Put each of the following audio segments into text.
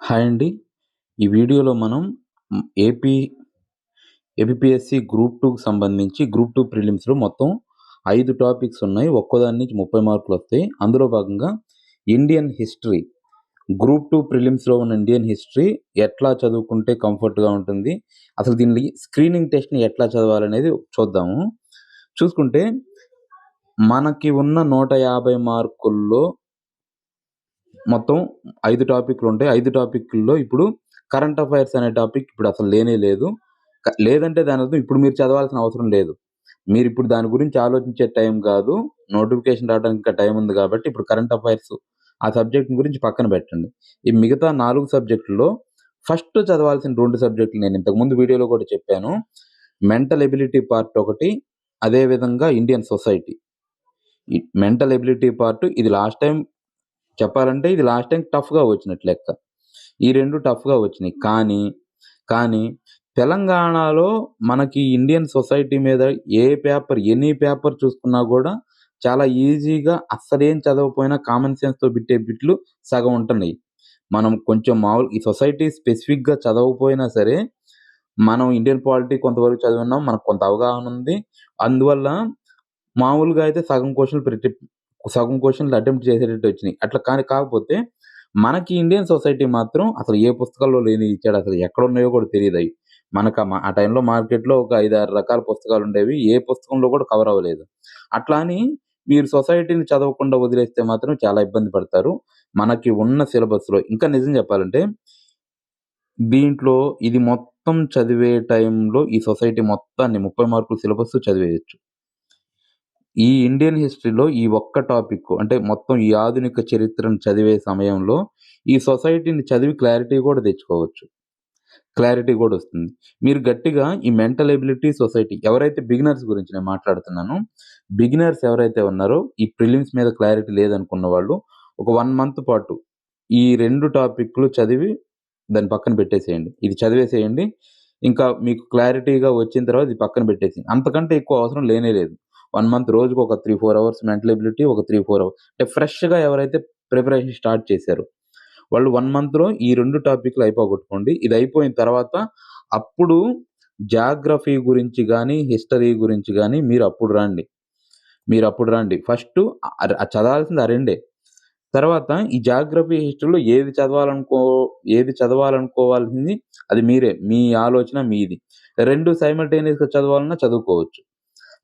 Hi అండి. ఈ వీడియోలో మనం ఏపీ ఏపీఎస్సి గ్రూప్ టూకి సంబంధించి గ్రూప్ టూ ప్రిలిమ్స్‌లో మొత్తం ఐదు టాపిక్స్ ఉన్నాయి. ఒక్కోదాని నుంచి ముప్పై మార్కులు వస్తాయి అందులో భాగంగా ఇండియన్ హిస్టరీ గ్రూప్ టూ ప్రిలిమ్స్‌లో ఉన్న ఇండియన్ హిస్టరీ ఎట్లా చదువుకుంటే కంఫర్ట్‌గా ఉంటుంది? అసలు దీన్ని స్క్రీనింగ్ టెస్ట్‌ని ఎట్లా చదవాలనేది చూద్దాము. చూసుకుంటే మనకి ఉన్న 150 మార్కుల్లో మొత్తం ఐదు టాపిక్లు ఉంటాయి ఐదు టాపిక్లో ఇప్పుడు కరెంట్ అఫైర్స్ అనే టాపిక్ ఇప్పుడు అసలు లేనే లేదు. లేదంటే దాని అర్థం ఇప్పుడు మీరు చదవాల్సిన అవసరం లేదు. మీరు ఇప్పుడు దాని గురించి ఆలోచించే టైం కాదు. నోటిఫికేషన్ రావడానికి ఇంకా టైం ఉంది కాబట్టి ఇప్పుడు కరెంట్ అఫైర్స్ ఆ సబ్జెక్ట్ గురించి పక్కన పెట్టండి. ఈ మిగతా నాలుగు సబ్జెక్టుల్లో ఫస్ట్ చదవాల్సిన రెండు సబ్జెక్టులు నేను ఇంతకుముందు వీడియోలో కూడా చెప్పాను. మెంటల్ ఎబిలిటీ పార్ట్ ఒకటి, అదే విధంగా ఇండియన్ సొసైటీ. ఈ మెంటల్ ఎబిలిటీ పార్ట్ ఇది లాస్ట్ టైం చెప్పాలంటే ఇది లాస్ట్ టైం టఫ్‌గా వచ్చినట్టు లెక్క. ఈ రెండు టఫ్‌గా వచ్చినాయి. కానీ, కానీ తెలంగాణలో మనకి ఇండియన్ సొసైటీ మీద ఏ పేపర్ ఎనీ పేపర్ చూసుకున్నా కూడా చాలా ఈజీగా అస్సలేం చదవకపోయినా కామన్ సెన్స్‌తో బిట్టే బిట్లు సగం ఉంటున్నాయి. మనం కొంచెం మామూలు ఈ సొసైటీ స్పెసిఫిక్‌గా చదవకపోయినా సరే, మనం ఇండియన్ పాలిటీ కొంతవరకు చదివినాం మనకు కొంత అవగాహన ఉంది. అందువల్ల మామూలుగా అయితే సగం క్వశ్చన్లు ప్రతి సగం క్వశ్చన్లు అటెంప్ట్ చేసేటట్టు వచ్చినాయి. అట్లా కానీ కాకపోతే మనకి ఇండియన్ సొసైటీ మాత్రం అసలు ఏ పుస్తకాల్లో లేని ఇచ్చాడు. అసలు ఎక్కడున్నాయో కూడా తెలీదయి. మనకు ఆ ఆ టైంలో మార్కెట్‌లో ఒక 5, 6 రకాల పుస్తకాలుండేవి. ఏ పుస్తకంలో కూడా కవర్ అవ్వలేదు. అట్లా అని మీరు సొసైటీని చదవకుండా వదిలేస్తే మాత్రం చాలా ఇబ్బంది పడతారు. మనకి ఉన్న సిలబస్‌లో ఇంకా నిజం చెప్పాలంటే దీంట్లో ఇది మొత్తం చదివే టైంలో ఈ సొసైటీ మొత్తాన్ని 30 మార్కుల సిలబస్ చదివేయచ్చు ఈ ఇండియన్ హిస్టరీలో ఈ ఒక్క టాపిక్ అంటే మొత్తం ఈ ఆధునిక చరిత్రను చదివే సమయంలో ఈ సొసైటీని చదివి క్లారిటీ కూడా తెచ్చుకోవచ్చు. క్లారిటీ కూడా వస్తుంది. మీరు గట్టిగా ఈ మెంటల్ ఎబిలిటీ సొసైటీ ఎవరైతే బిగినర్స్ గురించి నేను మాట్లాడుతున్నాను బిగినర్స్ ఎవరైతే ఉన్నారో ఈ ప్రిలిమ్స్ మీద క్లారిటీ లేదనుకున్న వాళ్ళు ఒక వన్ మంత్ పాటు ఈ రెండు టాపిక్‌లు చదివి దాన్ని పక్కన పెట్టేసేయండి. ఇది చదివేసేయండి. ఇంకా మీకు క్లారిటీగా వచ్చిన తర్వాత ఇది పక్కన పెట్టేసేయండి. అంతకంటే ఎక్కువ అవసరం లేనే లేదు. వన్ మంత్ రోజుకి ఒక 3, 4 అవర్స్ మెంటల్ ఎబిలిటీ ఒక 3, 4 అవర్స్ అంటే ఫ్రెష్‌గా ఎవరైతే ప్రిపరేషన్ స్టార్ట్ చేశారు వాళ్ళు వన్ మంత్‌లో ఈ రెండు టాపిక్‌లు అయిపోగొట్టుకోండి. ఇది అయిపోయిన తర్వాత అప్పుడు జాగ్రఫీ గురించి కానీ హిస్టరీ గురించి కానీ మీరు అప్పుడు రండి. మీరు అప్పుడు రండి. ఫస్ట్ చదవాల్సింది ఆ రెండే. తర్వాత ఈ జాగ్రఫీ, హిస్టరీలో ఏది చదవాలనుకో ఏది చదవాలనుకోవాల్సింది అది మీరే. మీ ఆలోచన మీది. రెండు సైమల్టేనియస్‌గా చదవాలన్నా చదువుకోవచ్చు.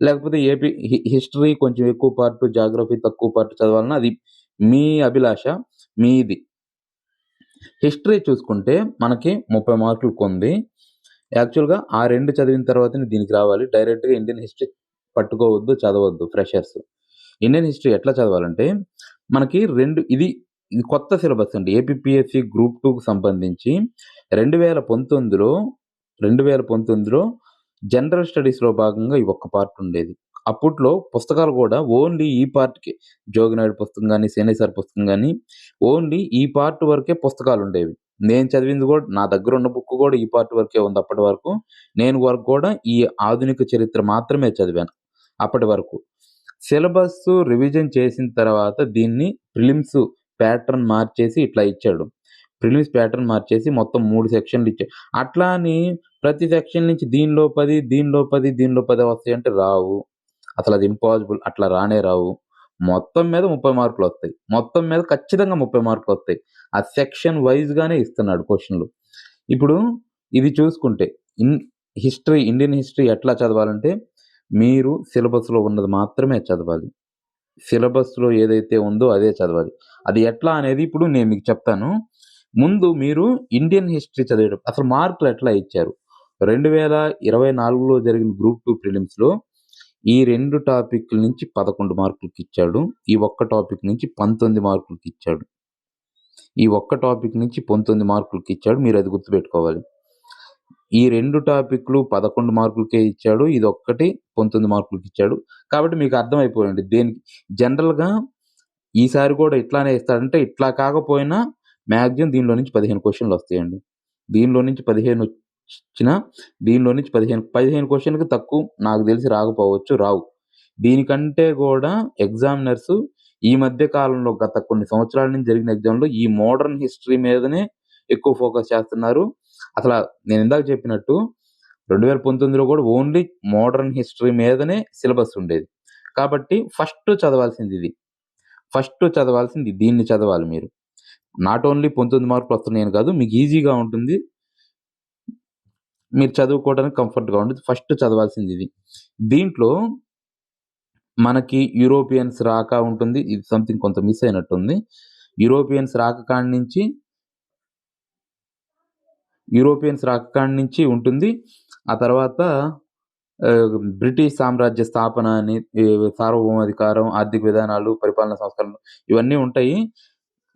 లేకపోతే ఏపీ హిస్టరీ కొంచెం ఎక్కువ పార్ట్, జాగ్రఫీ తక్కువ పార్ట్ చదవాలన్నా అది మీ అభిలాష. మీది. హిస్టరీ చూసుకుంటే మనకి ముప్పై మార్కులు కొంది యాక్చువల్‌గా ఆ రెండు చదివిన తర్వాతనే దీనికి రావాలి. డైరెక్ట్‌గా ఇండియన్ హిస్టరీ పట్టుకోవద్దు, చదవద్దు ఫ్రెషర్స్. ఇండియన్ హిస్టరీ ఎట్లా చదవాలంటే మనకి రెండు ఇది ఇది కొత్త సిలబస్ అండి. ఏపీపీఎస్సీ గ్రూప్ 2కి సంబంధించి 2019లో 2019లో జనరల్ స్టడీస్‌లో భాగంగా ఈ ఒక్క పార్ట్ ఉండేది. అప్పట్లో పుస్తకాలు కూడా ఓన్లీ ఈ పార్ట్‌కే జోగినాయుడు పుస్తకం కానీ సేనే పుస్తకం కానీ ఓన్లీ ఈ పార్ట్ వరకే పుస్తకాలు ఉండేవి నేను చదివింది కూడా నా దగ్గర ఉన్న బుక్ కూడా ఈ పార్ట్ వరకే ఉంది అప్పటి వరకు. నేను వరకు కూడా ఈ ఆధునిక చరిత్ర మాత్రమే చదివాను. అప్పటి వరకు. సిలబస్ రివిజన్ చేసిన తర్వాత దీన్ని ప్రిలిమ్స్ ప్యాటర్న్ మార్చేసి ఇట్లా ఇచ్చాడు. ప్రిలిమ్స్ ప్యాటర్న్ మార్చేసి మొత్తం మూడు సెక్షన్‌లు ఇచ్చాయి అట్లా అని ప్రతి సెక్షన్ నుంచి దీనిలో పది దీనిలో పది దీనిలో పది వస్తాయి అంటే రావు. అసలు అది ఇంపాసిబుల్. అట్లా రానే రావు. మొత్తం మీద ముప్పై మార్కులు వస్తాయి మొత్తం మీద ఖచ్చితంగా ముప్పై మార్కులు వస్తాయి ఆ సెక్షన్ వైజ్గానే ఇస్తున్నాడు క్వశ్చన్లు ఇప్పుడు ఇది చూసుకుంటే ఇన్ హిస్టరీ ఇండియన్ హిస్టరీ ఎట్లా చదవాలంటే మీరు సిలబస్‌లో ఉన్నది మాత్రమే చదవాలి. సిలబస్‌లో ఏదైతే ఉందో అదే చదవాలి. అది ఎట్లా అనేది ఇప్పుడు నేను మీకు చెప్తాను. ముందు మీరు ఇండియన్ హిస్టరీ చదివేటప్పుడు అసలు మార్కులు ఎట్లా ఇచ్చారు? 2024లో జరిగిన గ్రూప్ టూ ప్రిలిమ్స్‌లో ఈ రెండు టాపిక్‌ల నుంచి పదకొండు మార్కులకి ఇచ్చాడు ఈ ఒక్క టాపిక్ నుంచి పంతొమ్మిది మార్కులకి ఇచ్చాడు ఈ ఒక్క టాపిక్ నుంచి పంతొమ్మిది మార్కులకి ఇచ్చాడు మీరు అది గుర్తుపెట్టుకోవాలి. ఈ రెండు టాపిక్‌లు 11 మార్కులకే ఇచ్చాడు. ఇది ఒక్కటి పంతొమ్మిది మార్కులకి ఇచ్చాడు కాబట్టి మీకు అర్థమైపోయింది దేనికి జనరల్‌గా ఈసారి కూడా ఇట్లానే ఇస్తాడంటే ఇట్లా కాకపోయినా మ్యాక్సిమం దీనిలో నుంచి 15 క్వెషన్‌లొస్తాయండి. దీనిలో నుంచి పదిహేను వచ్చిన దీనిలో నుంచి పదిహేను పదిహేను క్వశ్చన్కి తక్కువ నాకు తెలిసి రాకపోవచ్చు. రావు. దీనికంటే కూడా ఎగ్జామినర్స్ ఈ మధ్య కాలంలో గత కొన్ని సంవత్సరాల నుంచి జరిగిన ఎగ్జామ్‌లో ఈ మోడర్న్ హిస్టరీ మీదనే ఎక్కువ ఫోకస్ చేస్తున్నారు అసలు నేను ఇందాక చెప్పినట్టు రెండు వేల పంతొమ్మిదిలో కూడా ఓన్లీ మోడర్న్ హిస్టరీ మీదనే సిలబస్ ఉండేది కాబట్టి ఫస్ట్ చదవాల్సింది ఇది ఫస్ట్ చదవాల్సింది దీన్ని చదవాలి మీరు నాట్ ఓన్లీ పంతొమ్మిది మార్కులు వస్తున్నాయని కాదు మీకు ఈజీగా ఉంటుంది. మీరు చదువుకోవడానికి కంఫర్ట్గా ఉంటుంది ఫస్ట్ చదవాల్సింది ఇది. దీంట్లో మనకి యూరోపియన్స్ రాక ఉంటుంది. ఇది సంథింగ్ కొంత మిస్ అయినట్టుంది. యూరోపియన్స్ రాక కాడి నుంచి యూరోపియన్స్ రాక కాడి నుంచి ఉంటుంది. ఆ తర్వాత బ్రిటిష్ సామ్రాజ్య స్థాపన అని సార్వభౌమాధికారం ఆర్థిక విధానాలు పరిపాలన సంస్కరణలు ఇవన్నీ ఉంటాయి.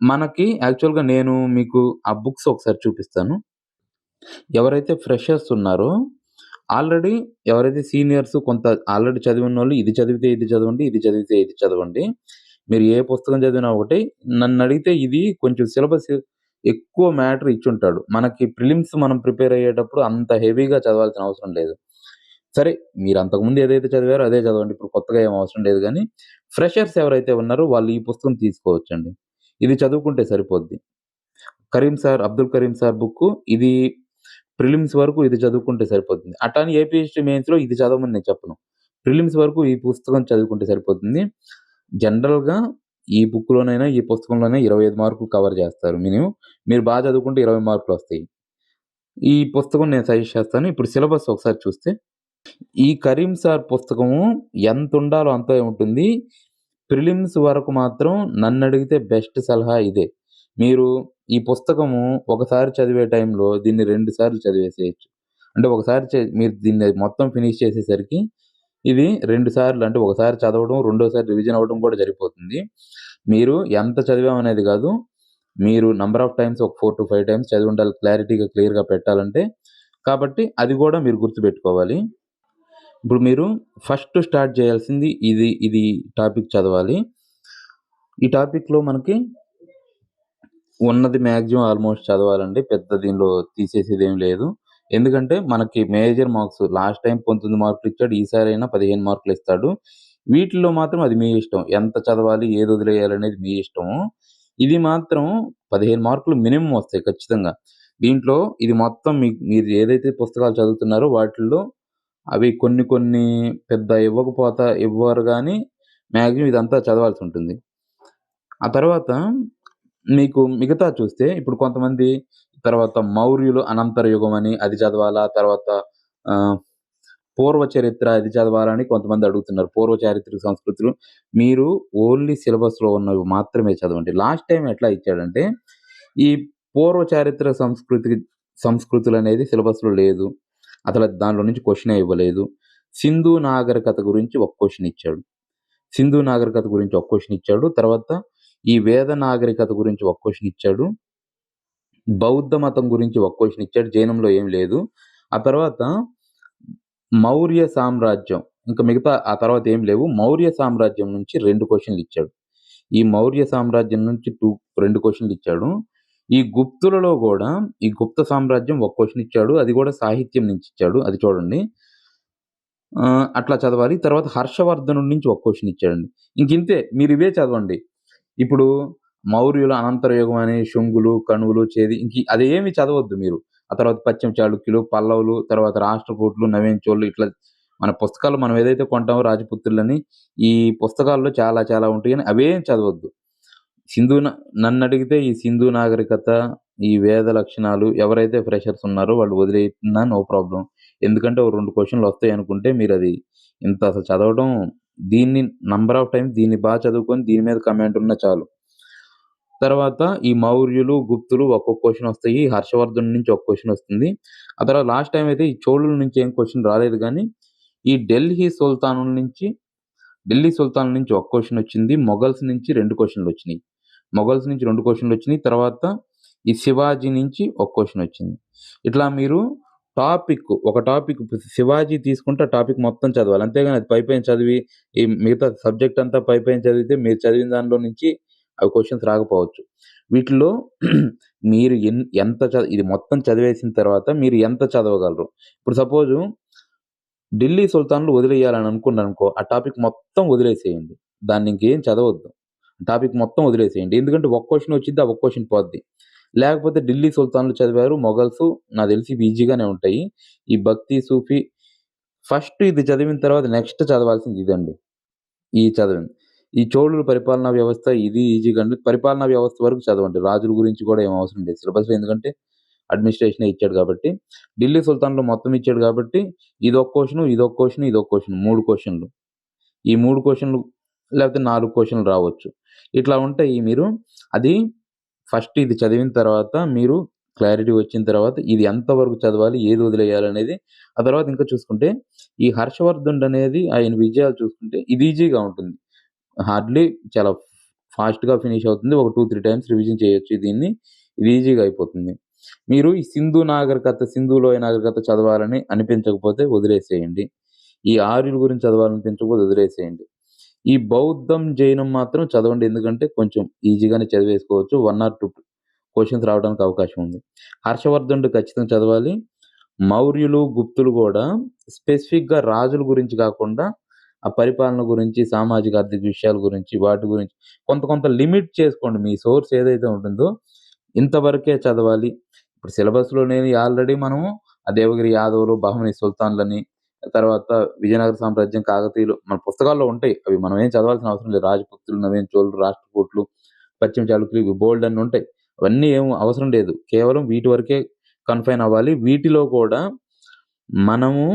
మనకి యాక్చువల్గా నేను మీకు ఆ బుక్స్ ఒకసారి చూపిస్తాను. ఎవరైతే ఫ్రెషర్స్ ఉన్నారో ఆల్రెడీ ఎవరైతే సీనియర్స్ కొంత ఆల్రెడీ చదివిన వాళ్ళు ఇది చదివితే ఇది చదవండి ఇది చదివితే ఇది చదవండి మీరు ఏ పుస్తకం చదివినా ఒకటి నన్ను అడిగితే ఇది కొంచెం సిలబస్ ఎక్కువ మ్యాటర్ ఇచ్చుంటాడు మనకి ప్రిలిమ్స్ మనం ప్రిపేర్ అయ్యేటప్పుడు అంత హెవీగా చదవాల్సిన అవసరం లేదు. సరే మీరు అంతకుముందు ఏదైతే చదివారో అదే చదవండి ఇప్పుడు కొత్తగా ఏం అవసరం లేదు కానీ ఫ్రెషర్స్ ఎవరైతే ఉన్నారో వాళ్ళు ఈ పుస్తకం తీసుకోవచ్చండి. ఇది చదువుకుంటే సరిపోద్ది. Karim sir Abdul Karim sir book ఇది ప్రిలిమ్స్ వరకు ఇది చదువుకుంటే సరిపోతుంది అటాని ఏపీఎస్టీ మెయిన్స్లో ఇది చదవమని నేను చెప్పను. ప్రిలిమ్స్ వరకు ఈ పుస్తకం చదువుకుంటే సరిపోతుంది జనరల్గా ఈ బుక్లోనైనా ఈ పుస్తకంలోనే ఇరవై ఐదు మార్కులు కవర్ చేస్తారు మినిమం. మీరు బాగా చదువుకుంటే ఇరవై మార్కులు వస్తాయి. ఈ పుస్తకం నేను సజెస్ట్ చేస్తాను. ఇప్పుడు సిలబస్ ఒకసారి చూస్తే ఈ కరీం సార్ పుస్తకము ఎంత ఉండాలో అంతే ఉంటుంది. ప్రిలిమ్స్ వరకు మాత్రం నన్ను అడిగితే బెస్ట్ సలహా ఇదే. మీరు ఈ పుస్తకము ఒకసారి చదివే టైంలో దీన్ని రెండు సార్లు చదివేసేయచ్చు. అంటే ఒకసారి చే- మీరు దీన్ని మొత్తం ఫినిష్ చేసేసరికి ఇది రెండు సార్లు అంటే ఒకసారి చదవడం రెండోసారి రివిజన్ అవ్వడం కూడా సరిపోతుంది మీరు ఎంత చదివామనేది కాదు మీరు నంబర్ ఆఫ్ టైమ్స్ ఒక ఫోర్ టు ఫైవ్ టైమ్స్ చదివి ఉండాలి క్లారిటీగా క్లియర్గా పెట్టాలంటే. కాబట్టి అది కూడా మీరు గుర్తుపెట్టుకోవాలి. ఇప్పుడు మీరు ఫస్ట్ స్టార్ట్ చేయాల్సింది ఇది ఇది టాపిక్ చదవాలి. ఈ టాపిక్లో మనకి ఉన్నది మ్యాక్సిమం ఆల్మోస్ట్ చదవాలండి. పెద్ద దీనిలో తీసేసేది ఏం లేదు. ఎందుకంటే మనకి మేజర్ మార్క్స్ లాస్ట్ టైం పంతొమ్మిది మార్కులు ఇచ్చాడు ఈసారి అయినా పదిహేను మార్కులు ఇస్తాడు. వీటిలో మాత్రం అది మీ ఇష్టం. ఎంత చదవాలి ఏది వదిలేయాలి అనేది మీ ఇష్టము. ఇది మాత్రం పదిహేను మార్కులు మినిమం వస్తాయి ఖచ్చితంగా. దీంట్లో ఇది మొత్తం మీ- మీరు ఏదైతే పుస్తకాలు చదువుతున్నారో వాటిల్లో అవి కొన్ని కొన్ని పెద్ద ఇవ్వకపోతా ఇవ్వరు కానీ మ్యాక్సిమం ఇదంతా చదవాల్సి ఉంటుంది. ఆ తర్వాత మీకు మిగతా చూస్తే ఇప్పుడు కొంతమంది తర్వాత మౌర్యులు అనంతర యుగం అని అది చదవాలా తర్వాత పూర్వ చరిత్ర అది చదవాలని కొంతమంది అడుగుతున్నారు. పూర్వ చారిత్రక సంస్కృతులు. మీరు ఓన్లీ సిలబస్లో ఉన్నవి మాత్రమే చదవండి. లాస్ట్ టైం ఎట్లా ఇచ్చాడంటే ఈ పూర్వ చారిత్రక సంస్కృతి సంస్కృతులు అనేది సిలబస్లో లేదు. అసలు దానిలో నుంచి క్వశ్చన్ ఇవ్వలేదు. సింధు నాగరికత గురించి ఒక క్వశ్చన్ ఇచ్చాడు. సింధు నాగరికత గురించి ఒక క్వశ్చన్ ఇచ్చాడు. తర్వాత ఈ వేద నాగరికత గురించి ఒక క్వశ్చన్ ఇచ్చాడు. బౌద్ధ మతం గురించి ఒక క్వశ్చన్ ఇచ్చాడు. జైనంలో ఏం లేదు. ఆ తర్వాత మౌర్య సామ్రాజ్యం ఇంకా మిగతా ఆ తర్వాత ఏం లేవు. మౌర్య సామ్రాజ్యం నుంచి రెండు క్వశ్చన్లు ఇచ్చాడు. ఈ మౌర్య సామ్రాజ్యం నుంచి టూ రెండు క్వశ్చన్లు ఇచ్చాడు. ఈ గుప్తులలో కూడా ఈ గుప్త సామ్రాజ్యం ఒక క్వశ్చన్ ఇచ్చాడు అది కూడా సాహిత్యం నుంచి ఇచ్చాడు అది చూడండి. అట్లా చదవాలి. తర్వాత హర్షవర్ధను నుంచి ఒక క్వశ్చన్ ఇచ్చాడండి. ఇంక ఇంతే మీరు ఇవే చదవండి. ఇప్పుడు మౌర్యుల అనంతరయుగం అని అనే శుంగులు కణువులు చేది ఇంక అదేమి చదవద్దు మీరు. ఆ తర్వాత పశ్చిమ చాళుక్యులు పల్లవులు తర్వాత రాష్ట్రకూట్లు నవీన్ చోళ్ళు ఇట్లా మన పుస్తకాలు మనం ఏదైతే కొంటామో రాజపుత్రులని ఈ పుస్తకాల్లో చాలా చాలా ఉంటాయి కానీ అవేం చదవద్దు. సింధు నన్ను అడిగితే ఈ సింధు నాగరికత ఈ వేద లక్షణాలు ఎవరైతే ఫ్రెషర్స్ ఉన్నారో వాళ్ళు వదిలేస్తున్నా నో ప్రాబ్లం ఎందుకంటే ఓ రెండు క్వశ్చన్లు వస్తాయి అనుకుంటే మీరు అది ఇంత అసలు చదవడం దీన్ని నంబర్ ఆఫ్ టైమ్స్ దీన్ని బాగా చదువుకొని దీని మీద కమెంట్ ఉన్నా చాలు. తర్వాత ఈ మౌర్యులు గుప్తులు ఒక్కొక్క క్వశ్చన్ వస్తాయి హర్షవర్ధన్ నుంచి ఒక క్వశ్చన్ వస్తుంది. ఆ తర్వాత లాస్ట్ టైం అయితే ఈ చోళుల నుంచి ఏం క్వశ్చన్ రాలేదు కానీ ఈ ఢిల్లీ సుల్తానుల నుంచి ఢిల్లీ సుల్తాన్ నుంచి ఒక క్వశ్చన్ వచ్చింది మొఘల్స్ నుంచి రెండు క్వశ్చన్లు వచ్చినాయి. మొఘల్స్ నుంచి రెండు క్వశ్చన్లు వచ్చినాయి. తర్వాత ఈ శివాజీ నుంచి ఒక క్వశ్చన్ వచ్చింది. ఇట్లా మీరు టాపిక్ ఒక టాపిక్ శివాజీ తీసుకుంటే టాపిక్ మొత్తం చదవాలి. అంతేగాని అది పైపైన చదివి ఈ మిగతా సబ్జెక్ట్ అంతా పైపైన చదివితే మీరు చదివిన దానిలో నుంచి అవి క్వశ్చన్స్ రాకపోవచ్చు. వీటిలో మీరు ఎన్ ఎంత చదివి ఇది మొత్తం చదివేసిన తర్వాత మీరు ఎంత చదవగలరు? ఇప్పుడు సపోజ్ ఢిల్లీ సుల్తాన్లు వదిలేయాలని అనుకున్నాను అనుకో ఆ టాపిక్ మొత్తం వదిలేసేయండి. దాన్ని ఇంకేం చదవద్దు. టాపిక్ మొత్తం వదిలేసేయండి. ఎందుకంటే ఒక క్వశ్చన్ వచ్చింది ఆ ఒక క్వశ్చన్ పోద్ది. లేకపోతే ఢిల్లీ సుల్తాన్లు చదివారు మొఘల్స్ నాకు తెలిసి ఈజీగానే ఉంటాయి. ఈ భక్తి సూఫీ ఫస్ట్ ఇది చదివిన తర్వాత నెక్స్ట్ చదవాల్సింది ఇదండి. ఈ చదివింది ఈ చోళుల పరిపాలనా వ్యవస్థ ఇది ఈజీగా అండి పరిపాలనా వ్యవస్థ వరకు చదవండి. రాజుల గురించి కూడా ఏం అవసరం లేదు. సిలబస్లో ఎందుకంటే అడ్మినిస్ట్రేషన్ ఇచ్చాడు కాబట్టి. ఢిల్లీ సుల్తాన్లో మొత్తం ఇచ్చాడు కాబట్టి ఇది ఒక క్వశ్చన్ ఇది ఒక క్వశ్చన్ ఇది ఒక క్వశ్చన్. మూడు క్వశ్చన్లు. ఈ మూడు క్వశ్చన్లు లేకపోతే నాలుగు క్వశ్చన్లు రావచ్చు. ఇట్లా ఉంటాయి మీరు అది ఫస్ట్ ఇది చదివిన తర్వాత మీరు క్లారిటీ వచ్చిన తర్వాత ఇది ఎంతవరకు చదవాలి ఏది వదిలేయాలి అనేది ఆ తర్వాత ఇంకా చూసుకుంటే ఈ హర్షవర్ధన్ అనేది ఆయన విజయాలు చూసుకుంటే ఇది ఈజీగా ఉంటుంది. హార్డ్లీ చాలా ఫాస్ట్గా ఫినిష్ అవుతుంది. ఒక టూ త్రీ టైమ్స్ రివిజన్ చేయొచ్చు దీన్ని. ఇది ఈజీగా అయిపోతుంది. మీరు ఈ సింధు నాగరికత సింధులోయ నాగరికత చదవాలని అనిపించకపోతే వదిలేసేయండి. ఈ ఆర్యుల గురించి చదవాలనిపించకపోతే వదిలేసేయండి. ఈ బౌద్ధం జైనం మాత్రం చదవండి. ఎందుకంటే కొంచెం ఈజీగానే చదివేసుకోవచ్చు. వన్ ఆర్ టూ క్వశ్చన్స్ రావడానికి అవకాశం ఉంది. హర్షవర్ధనుడు ఖచ్చితంగా చదవాలి. మౌర్యులు గుప్తులు కూడా స్పెసిఫిక్గా రాజుల గురించి కాకుండా ఆ పరిపాలన గురించి సామాజిక ఆర్థిక విషయాల గురించి వాటి గురించి కొంత కొంత లిమిట్ చేసుకోండి. మీ సోర్స్ ఏదైతే ఉంటుందో ఇంతవరకే చదవాలి. ఇప్పుడు సిలబస్లో నేను ఆల్రెడీ మనము ఆ దేవగిరి యాదవులు బహమని సుల్తాన్లని తర్వాత విజయనగర సామ్రాజ్యం కాకతీయులు మన పుస్తకాల్లో ఉంటాయి. అవి మనం ఏం చదవాల్సిన అవసరం లేదు. రాజపుత్రులు నవీన చోళులు రాష్ట్రకూట్లు పశ్చిమ చాళుక్యులు ఇవి బోల్డ్ అని ఉంటాయి. అవన్నీ ఏం అవసరం లేదు. కేవలం వీటి వరకే కన్ఫైన్ అవ్వాలి. వీటిలో కూడా మనము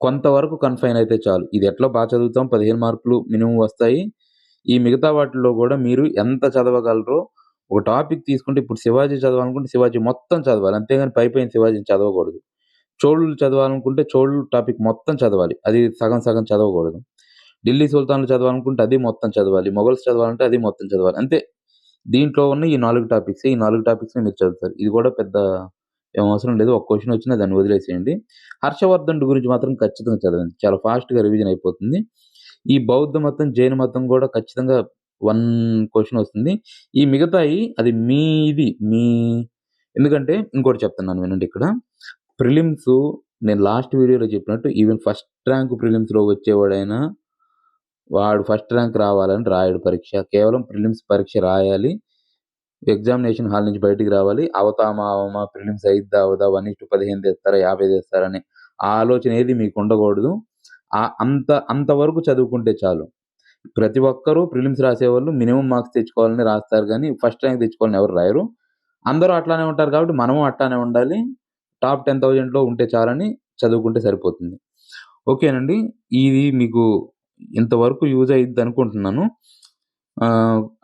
కొంతవరకు కన్ఫైన్ అయితే చాలు. ఇది ఎట్లా బాగా చదువుతాం? పదిహేను మార్కులు మినిమం వస్తాయి. ఈ మిగతా వాటిల్లో కూడా మీరు ఎంత చదవగలరో ఒక టాపిక్ తీసుకుంటే ఇప్పుడు శివాజీ చదవాలనుకుంటే శివాజీ మొత్తం చదవాలి. అంతేగాని పై పైన శివాజీని చదవకూడదు. చోళ్ళు చదవాలనుకుంటే చోళ్ళు టాపిక్ మొత్తం చదవాలి. అది సగం సగం చదవకూడదు. ఢిల్లీ సుల్తాన్లు చదవాలనుకుంటే అది మొత్తం చదవాలి. మొఘల్స్ చదవాలంటే అది మొత్తం చదవాలి. అంతే. దీంట్లో ఉన్న ఈ నాలుగు టాపిక్స్ ఈ నాలుగు టాపిక్స్ని మీరు చదువుతారు. ఇది కూడా పెద్ద ఏం అవసరం లేదు. ఒక క్వశ్చన్ వచ్చినా దాన్ని వదిలేసేయండి. హర్షవర్ధన్ గురించి మాత్రం ఖచ్చితంగా చదవండి. చాలా ఫాస్ట్గా రివిజన్ అయిపోతుంది. ఈ బౌద్ధ మతం జైన మతం కూడా ఖచ్చితంగా వన్ క్వశ్చన్ వస్తుంది. ఈ మిగతాయి అది మీది మీ ఎందుకంటే ఇంకోటి చెప్తున్నాను వినండి ఇక్కడ. ప్రిలిమ్స్ నేను లాస్ట్ వీడియోలో చెప్పినట్టు ఈవెన్ ఫస్ట్ ర్యాంక్ ప్రిలిమ్స్లో వచ్చేవాడైనా వాడు ఫస్ట్ ర్యాంక్ రావాలని రాయడు పరీక్ష. కేవలం ప్రిలిమ్స్ పరీక్ష రాయాలి. ఎగ్జామినేషన్ హాల్ నుంచి బయటికి రావాలి. అవతామా అవమా ప్రిలిమ్స్ అయిద్దా అవదా వన్ ఇస్టు పదిహేను తెస్తారా యాభై తెస్తారని ఆ ఆలోచన ఏది మీకు ఉండకూడదు. ఆ అంత అంతవరకు చదువుకుంటే చాలు. ప్రతి ఒక్కరూ ప్రిలిమ్స్ రాసేవాళ్ళు మినిమం మార్క్స్ తెచ్చుకోవాలని రాస్తారు కానీ ఫస్ట్ ర్యాంక్ తెచ్చుకోవాలని ఎవరు రాయరు. అందరూ అట్లానే ఉంటారు కాబట్టి మనము అట్లానే ఉండాలి. టాప్ టెన్ థౌజండ్లో ఉంటే చాలని చదువుకుంటే సరిపోతుంది. ఓకేనండి ఇది మీకు ఇంతవరకు యూజ్ అయ్యిద్ది అనుకుంటున్నాను.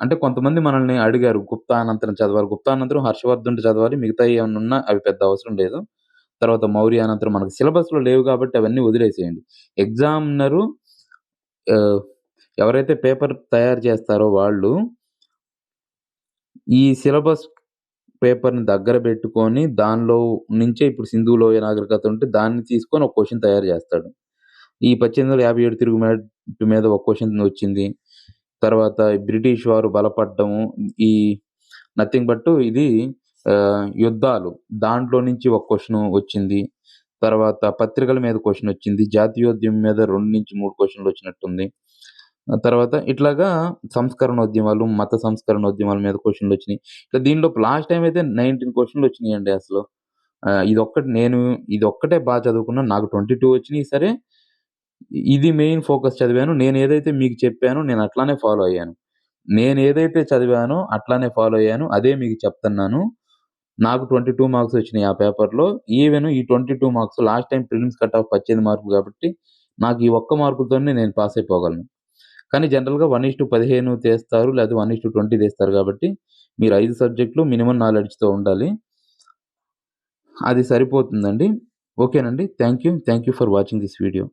అంటే కొంతమంది మనల్ని అడిగారు గుప్తా అనంతరం చదవాలి గుప్తా అనంతరం హర్షవర్ధన్ చదవాలి మిగతా ఏమన్నా ఉన్నా అవి పెద్ద అవసరం లేదు. తర్వాత మౌర్య అనంతరం మనకు సిలబస్లో లేవు కాబట్టి అవన్నీ వదిలేసేయండి. ఎగ్జామినరు ఎవరైతే పేపర్ తయారు చేస్తారో వాళ్ళు ఈ సిలబస్ పేపర్‌ని దగ్గర పెట్టుకొని దానిలో నుంచే ఇప్పుడు సింధు లోయ నాగరికత ఉంటే దాన్ని తీసుకొని ఒక క్వశ్చన్ తయారు చేస్తాడు. ఈ 1857 తిరుగుమాటు మీద ఒక క్వశ్చన్ వచ్చింది. తర్వాత బ్రిటిష్ వారు బలపడ్డము. ఈ నథింగ్ బట్ ఇది యుద్ధాలు దాంట్లో నుంచి ఒక క్వశ్చన్ వచ్చింది. తర్వాత పత్రికల మీద క్వశ్చన్ వచ్చింది. జాతీయోద్యమం మీద రెండు నుంచి మూడు క్వశ్చన్లు వచ్చినట్టుంది. తర్వాత ఇట్లాగా సంస్కరణోద్యమాలు, మత సంస్కరణోద్యమాల మీద క్వశ్చన్లు వచ్చినాయి. ఇట్లా దీనిలో లాస్ట్ టైం అయితే 19 క్వెషన్‌లు వచ్చినాయండి అసలు. ఇది ఇదొక్కటి నేను ఇది ఒక్కటే బాగా చదువుకున్నా నాకు 22 వచ్చినాయి సరే, ఇది మెయిన్ ఫోకస్ చదివాను. నేను ఏదైతే మీకు చెప్పానో నేను అట్లానే ఫాలో అయ్యాను. నేను ఏదైతే చదివానో అట్లానే ఫాలో అయ్యాను. అదే మీకు చెప్తున్నాను. నాకు 22 మార్క్స్ వచ్చినాయి ఆ పేపర్‌లో. ఈవెన్ ఈ 22 marks last time prelims cut off 18 మార్కులు కాబట్టి నాకు ఈ ఒక్క మార్కులతోనే నేను పాస్ అయిపోగలను. కానీ జనరల్‌గా 1:15 తీస్తారు. లేదా 1:20 తీస్తారు కాబట్టి మీరు ఐదు సబ్జెక్టులు మినిమమ్ నాలెడ్జ్‌తో ఉండాలి. అది సరిపోతుందండి. ఓకేనండి. Thank you. Thank you for watching this video.